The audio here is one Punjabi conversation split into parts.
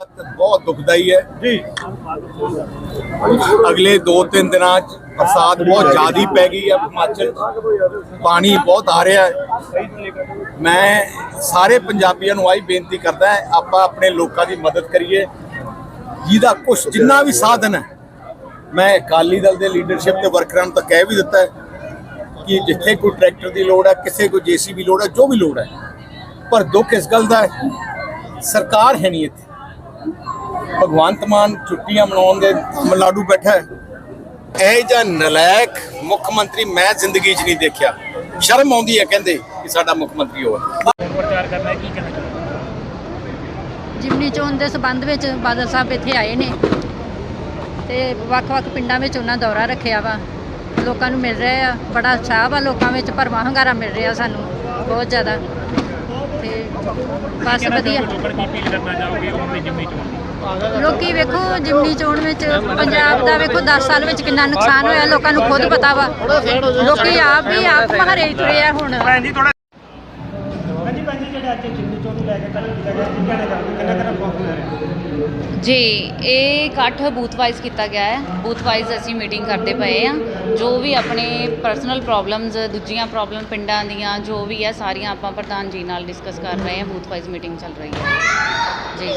ਬਹੁਤ ਦੁਖਦਾਈ ਹੈ। ਜੀ। ਅਗਲੇ 2-3 ਦਿਨਾਂ 'ਚ ਬਰਸਾਤ ਬਹੁਤ ਜ਼ਿਆਦੀ ਪੈ ਗਈ ਹੈ ਹਿਮਾਚਲ। ਪਾਣੀ ਬਹੁਤ ਆ ਰਿਹਾ ਹੈ। ਮੈਂ ਸਾਰੇ ਪੰਜਾਬੀਆਂ ਨੂੰ ਆਹੀ ਬੇਨਤੀ ਕਰਦਾ ਹੈ ਆਪਾਂ ਆਪਣੇ ਲੋਕਾਂ ਦੀ ਮਦਦ ਕਰੀਏ। ਜਿਹਦਾ ਕੁਛ ਜਿੰਨਾ ਵੀ ਸਾਧਨ ਹੈ ਮੈਂ ਅਕਾਲੀ ਦਲ ਦੇ ਲੀਡਰਸ਼ਿਪ ਤੇ ਵਰਕਰਾਂ ਨੂੰ ਤਾਂ ਕਹਿ ਵੀ ਦਿੱਤਾ ਹੈ ਕਿ ਜਿੱਥੇ ਕੋਈ ਟਰੈਕਟਰ ਦੀ ਲੋੜ ਹੈ ਕਿਸੇ ਕੋਈ ਜੀਸੀਬੀ ਲੋੜ ਹੈ ਜੋ ਵੀ ਲੋੜ ਹੈ। ਪਰ ਦੁੱਖ ਇਸ ਗੱਲ ਦਾ ਹੈ ਸਰਕਾਰ ਹੈ ਨਹੀਂ ਇੱਥੇ। ਭਗਵੰਤ ਮਾਨ ਛੁੱਟੀਆਂ ਮਨਾਉਣ ਦੇ ਤਮਿਲਨਾਡੂ ਬੈਠਾ ਹੈ। ਇਹ ਜਾਂ ਨਲਾਇਕ ਮੁੱਖ ਮੰਤਰੀ ਮੈਂ ਜ਼ਿੰਦਗੀ 'ਚ ਨਹੀਂ ਦੇਖਿਆ। ਸ਼ਰਮ ਆਉਂਦੀ ਹੈ ਕਹਿੰਦੇ ਕਿ ਸਾਡਾ ਮੁੱਖ ਮੰਤਰੀ ਹੋਵੇ ਪ੍ਰਚਾਰ ਕਰਨਾ ਕੀ ਕਹਿਣਾ ਜਿਮਨੀ ਚੋਣ ਦੇ ਸਬੰਧ ਵਿੱਚ ਬਾਦਲ ਸਾਹਿਬ ਇੱਥੇ ਆਏ ਨੇ ਤੇ ਵੱਖ-ਵੱਖ ਪਿੰਡਾਂ ਵਿੱਚ ਉਹਨਾਂ ਦੌਰਾ ਰੱਖਿਆ ਵਾ। ਲੋਕਾਂ ਨੂੰ ਮਿਲ ਰਿਹਾ ਆ। ਬੜਾ ਉਤਸ਼ਾਹ ਵਾ। ਲੋਕਾਂ ਵਿੱਚ ਭਰਵਾਂ ਹੰਗਾਰਾ ਮਿਲ ਰਿਹਾ ਸਾਨੂੰ। ਬਹੁਤ ਜ਼ਿਆਦਾ। ਤੇ ਬਸ ਵਧੀਆ। ਕੀ ਕਰਨਾ ਚਾਹੋਗੇ ਉਹਨਾਂ ਜਿੰਮੀ ਚੋਣ ਲੋਕੀ ਵੇਖੋ, ਜਿਮਨੀ ਚੋਣ ਵਿੱਚ, ਪੰਜਾਬ ਦਾ ਵੇਖੋ 10 ਸਾਲ ਵਿੱਚ ਕਿੰਨਾ ਨੁਕਸਾਨ ਹੋਇਆ, ਲੋਕਾਂ ਨੂੰ ਖੁਦ ਪਤਾ ਵਾ। ਲੋਕੀ ਆਪ ਵੀ ਆਪ ਮਹਾਰੇ ਤੁਰੇ ਆ ਹੁਣ। ਹਾਂਜੀ ਥੋੜਾ ਹਾਂਜੀ ਭਾਜੀ ਜਿਹੜੇ ਅੱਜ ਲੈ ਕੇ ਕੱਲ੍ਹ ਕੀਤਾ ਗਿਆ ਕੀ ਕਹਿਣਾ ਚਾਹੋਗੇ ਕਿੰਨਾ ਕਿੰਨਾ ਪ੍ਰੋਫਿਟ ਹੋ ਰਿਹਾ ਜੀ ਇਹ ਇਕੱਠ ਬੂਥ ਵਾਈਜ਼ ਕੀਤਾ ਗਿਆ ਹੈ। ਬੂਥ ਵਾਈਜ਼ ਅਸੀਂ ਮੀਟਿੰਗ ਕਰਦੇ ਪਏ ਆ ਜੋ ਵੀ ਆਪਣੇ ਪਰਸਨਲ ਪ੍ਰੋਬਲਮਸ ਦੂਜੀਆਂ ਪ੍ਰੋਬਲਮ ਪਿੰਡਾਂ ਦੀਆਂ ਜੋ ਵੀ ਹੈ ਸਾਰੀਆਂ ਆਪਾਂ ਪ੍ਰਧਾਨ ਜੀ ਨਾਲ ਡਿਸਕਸ ਕਰ ਰਹੇ ਹਾਂ। ਬੂਥ ਵਾਈਜ਼ ਮੀਟਿੰਗ ਚੱਲ ਰਹੀ ਹੈ। ਜੀ।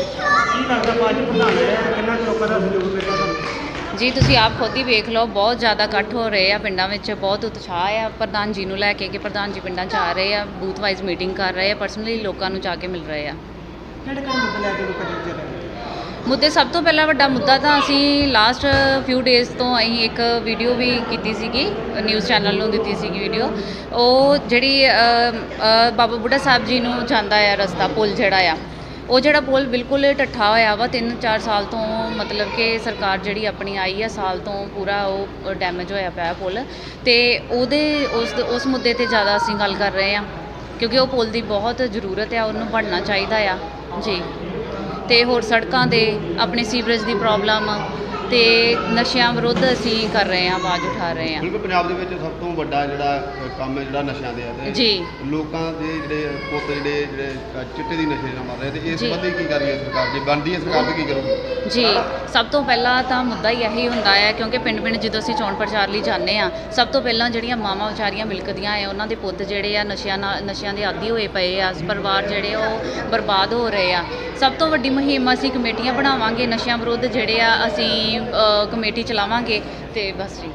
ਕੀ ਲੱਗਦਾ ਭਾਜੀ ਪ੍ਰਧਾਨ ਕਿੰਨਾ ਲੋਕਾਂ ਦਾ ਸਹਿਯੋਗ ਮਿਲਦਾ ਤੁਹਾਨੂੰ? ਜੀ ਤੁਸੀਂ ਆਪ ਖੁਦ ਹੀ ਵੇਖ ਲਓ ਬਹੁਤ ਜ਼ਿਆਦਾ ਇਕੱਠ ਹੋ ਰਹੇ ਆ ਪਿੰਡਾਂ ਵਿੱਚ ਬਹੁਤ ਉਤਸ਼ਾਹ ਆ ਪ੍ਰਧਾਨ ਜੀ ਨੂੰ ਲੈ ਕੇ ਕਿ ਪ੍ਰਧਾਨ ਜੀ ਪਿੰਡਾਂ 'ਚ ਆ ਰਹੇ ਆ ਬੂਥ ਵਾਈਜ਼ ਮੀਟਿੰਗ ਕਰ ਰਹੇ ਆ ਪਰਸਨਲੀ ਲੋਕਾਂ ਨੂੰ ਜਾ ਕੇ ਮਿਲ ਰਹੇ ਆ। ਕਿਹੜੇ ਮੁੱਦੇ ਲੈ ਕੇ ਲੋਕਾਂ ਦੇ ਵਿੱਚ ਰਹੇ? ਮੁੱਦੇ ਸਭ ਤੋਂ ਪਹਿਲਾ ਵੱਡਾ ਮੁੱਦਾ ਤਾਂ ਅਸੀਂ ਲਾਸਟ ਫਿਊ ਡੇਜ਼ ਤੋਂ ਅਸੀਂ ਇੱਕ ਵੀਡੀਓ ਵੀ ਕੀਤੀ ਸੀਗੀ ਨਿਊਜ਼ ਚੈਨਲ ਨੂੰ ਦਿੱਤੀ ਸੀਗੀ ਵੀਡੀਓ ਉਹ ਜਿਹੜੀ ਬਾਬਾ ਬੁੱਢਾ ਸਾਹਿਬ ਜੀ ਨੂੰ ਜਾਂਦਾ ਆ ਰਸਤਾ ਪੁਲ ਜਿਹੜਾ ਆ ਉਹ ਜਿਹੜਾ ਪੁਲ ਬਿਲਕੁਲ ਢੱਠਾ ਹੋਇਆ ਵਾ 3-4 ਸਾਲ ਤੋਂ ਮਤਲਬ ਕਿ ਸਰਕਾਰ ਜਿਹੜੀ ਆਪਣੀ ਆਈ ਆ, ਸਾਲ ਤੋਂ ਪੂਰਾ ਉਹ ਡੈਮੇਜ ਹੋਇਆ ਪਿਆ ਪੁਲ। ਤੇ ਉਹਦੇ ਉਸ ਉਸ ਮੁੱਦੇ ਤੇ ਜ਼ਿਆਦਾ ਅਸੀਂ ਗੱਲ ਕਰ ਰਹੇ ਆ, ਕਿਉਂਕਿ ਉਹ ਪੁਲ ਦੀ ਬਹੁਤ ਜ਼ਰੂਰਤ ਆ, ਉਹਨੂੰ ਬਣਨਾ ਚਾਹੀਦਾ ਆ। ਜੀ। ਤੇ ਹੋਰ ਸੜਕਾਂ ਦੇ, ਆਪਣੇ ਸੀਵਰੇਜ ਦੀ ਪ੍ਰੋਬਲਮ ਤੇ ਨਸ਼ਿਆਂ ਵਿਰੁੱਧ ਅਸੀਂ ਕਰ ਰਹੇ ਹਾਂ ਆਵਾਜ਼ ਉਠਾ ਰਹੇ ਹਾਂ ਬਿਲਕੁਲ ਪੰਜਾਬ ਦੇ ਵਿੱਚ ਸਭ ਤੋਂ ਵੱਡਾ ਜਿਹੜਾ ਅ, ਕੰਮ ਹੈ ਜਿਹੜਾ ਨਸ਼ਿਆਂ ਦੇ ਆ ਤੇ ਜੀ। ਲੋਕਾਂ ਦੇ ਜਿਹੜੇ ਪੁੱਤ ਜਿਹੜੇ ਜਿਹੜੇ ਅ, ਚਿੱਟੇ ਦੀ ਨਸ਼ੇ ਨਾਲ ਮਰ ਰਹੇ ਤੇ ਇਸ ਜੀ। ਸੰਬੰਧੀ ਕੀ ਕਰ ਰਹੀ ਹੈ ਸਰਕਾਰ ਜੇ ਬਣਦੀ ਹੈ ਸਰਕਾਰ ਤੇ ਕੀ ਕਰੂਗੀ ਜੀ ਸਭ ਤੋਂ ਪਹਿਲਾਂ ਤਾਂ ਮੁੱਦਾ ਹੀ ਇਹੀ ਹੁੰਦਾ ਹੈ ਕਿਉਂਕਿ ਪਿੰਡ-ਪਿੰਡ ਜਦੋਂ ਅਸੀਂ ਚੋਣ ਪ੍ਰਚਾਰ ਲਈ ਜਾਂਦੇ ਆ ਸਭ ਤੋਂ ਪਹਿਲਾਂ ਜਿਹੜੀਆਂ ਮਾਵਾਂ ਵਿਚਾਰੀਆਂ ਮਿਲਕਦੀਆਂ ਆ ਉਹਨਾਂ ਦੇ ਪੁੱਤ ਜਿਹੜੇ ਆ ਨਸ਼ਿਆਂ ਨਾਲ ਨਸ਼ਿਆਂ ਦੇ ਆਦੀ ਹੋਏ ਪਏ ਆ ਪਰਿਵਾਰ ਜਿਹੜੇ ਉਹ ਬਰਬਾਦ ਹੋ ਰਹੇ ਆ ਸਭ ਤੋਂ ਵੱਡੀ ਮੁਹਿੰਮ ਅਸੀਂ ਕਮੇਟੀਆਂ ਬਣਾਵਾਂਗੇ ਨਸ਼ਿਆਂ ਵਿਰੁੱਧ ਜਿਹੜੇ ਆ ਅਸੀਂ ਕਮੇਟੀ ਚਲਾਵਾਂਗੇ ਤੇ ਬਸ ਜੀ।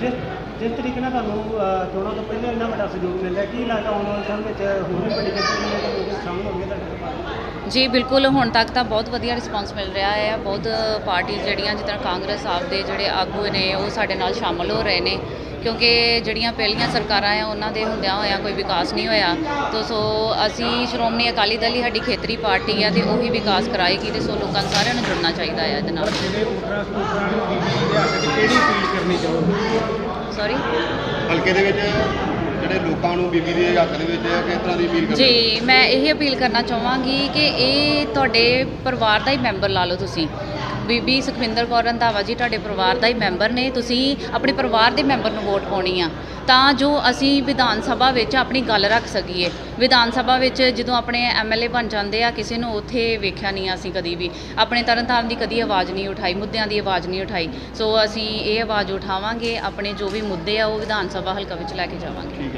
ਜਿਸ ਜਿਸ ਤਰੀਕੇ ਨਾਲ ਤੁਹਾਨੂੰ ਅ, ਚੋਣਾਂ ਤੋਂ ਪਹਿਲਾਂ ਇੰਨਾ ਵੱਡਾ ਸਹਿਯੋਗ ਮਿਲਿਆ ਕੀ ਲੱਗਦਾ ਆਉਣ ਵਾਲੇ ਸਮੇਂ ਵਿੱਚ ਹੋਰ ਵੀ ਵੱਡੀ ਗਿਣਤੀ ਦੇ ਲੋਕ ਸ਼ਾਮਲ ਹੋਣਗੇ ਤੁਹਾਡੇ ਪਾਰਟੀ? ਜੀ ਬਿਲਕੁਲ ਹੁਣ ਤੱਕ ਤਾਂ ਬਹੁਤ ਵਧੀਆ ਰਿਸਪਾਂਸ ਮਿਲ ਰਿਹਾ ਹੈ। ਬਹੁਤ ਪਾਰਟੀਆਂ ਜਿਹੜੀਆਂ ਜਿੱਦਾਂ ਕਾਂਗਰਸ ਆਪ ਦੇ ਜਿਹੜੇ ਆਗੂ ਨੇ ਉਹ ਸਾਡੇ ਨਾਲ ਸ਼ਾਮਲ ਹੋ ਰਹੇ ਨੇ। ਕਿਉਂਕਿ ਜਿਹੜੀਆਂ ਪਹਿਲੀਆਂ ਸਰਕਾਰਾਂ ਆ ਉਹਨਾਂ ਦੇ ਹੁੰਦਿਆਂ ਹੋਇਆਂ ਕੋਈ ਵਿਕਾਸ ਨਹੀਂ ਹੋਇਆ। ਤੋ ਸੋ ਅਸੀਂ ਸ਼੍ਰੋਮਣੀ ਅਕਾਲੀ ਦਲ ਹੀ ਸਾਡੀ ਖੇਤਰੀ ਪਾਰਟੀ ਆ ਤੇ ਉਹੀ ਵਿਕਾਸ ਕਰਾਏਗੀ ਤੇ ਸੋ ਲੋਕਾਂ ਸਾਰਿਆਂ ਨੂੰ ਜੁੜਨਾ ਚਾਹੀਦਾ ਹੈ ਇਹਦੇ ਨਾਲ। ਕਿਹੜੀ ਕਰਨੀ ਸੌਰੀ ਹਲਕੇ ਦੇ ਵਿੱਚ ਜਿਹੜੇ ਲੋਕਾਂ ਨੂੰ ਬੀਬੀ ਦੇ ਹੱਕ ਦੇ ਵਿੱਚ ਕਿਸ ਤਰ੍ਹਾਂ ਦੀ ਅਪੀਲ ਕਰਦੇ ਜੀ ਮੈਂ ਇਹ ਅਪੀਲ ਕਰਨਾ ਚਾਹਾਂਗੀ ਕਿ ਇਹ ਤੁਹਾਡੇ ਪਰਿਵਾਰ ਦਾ ਹੀ ਮੈਂਬਰ ਲਾ ਲਓ ਤੁਸੀਂ। ਬੀਬੀ ਸੁਖਵਿੰਦਰ ਕੌਰ ਰੰਧਾਵਾ ਜੀ ਤੁਹਾਡੇ ਪਰਿਵਾਰ ਦਾ ਹੀ ਮੈਂਬਰ ਨੇ, ਤੁਸੀਂ ਆਪਣੇ ਪਰਿਵਾਰ ਦੇ ਮੈਂਬਰ ਨੂੰ ਵੋਟ ਪਾਉਣੀ ਆ। ਤਾਂ ਜੋ ਅਸੀਂ ਵਿਧਾਨ ਸਭਾ ਵਿੱਚ ਆਪਣੀ ਗੱਲ ਰੱਖ ਸਕੀਏ। ਵਿਧਾਨ ਸਭਾ ਵਿੱਚ ਜਦੋਂ ਆਪਣੇ ਐਮਐਲਏ ਬਣ ਜਾਂਦੇ ਆ, ਕਿਸੇ ਨੂੰ ਉੱਥੇ ਵੇਖਿਆ ਨਹੀਂ ਅਸੀਂ ਕਦੀ ਵੀ। ਆਪਣੇ ਤਰਨਤਾਰਨ ਦੀ ਕਦੀ ਆਵਾਜ਼ ਨਹੀਂ ਉਠਾਈ, ਮੁੱਦਿਆਂ ਦੀ ਆਵਾਜ਼ ਨਹੀਂ ਉਠਾਈ। ਸੋ ਅਸੀਂ ਇਹ ਆਵਾਜ਼ ਉਠਾਵਾਂਗੇ, ਆਪਣੇ ਜੋ ਵੀ ਮੁੱਦੇ ਆ ਉਹ ਵਿਧਾਨ ਸਭਾ ਹਲਕਾ ਵਿੱਚ ਲੈ ਕੇ ਜਾਵਾਂਗੇ।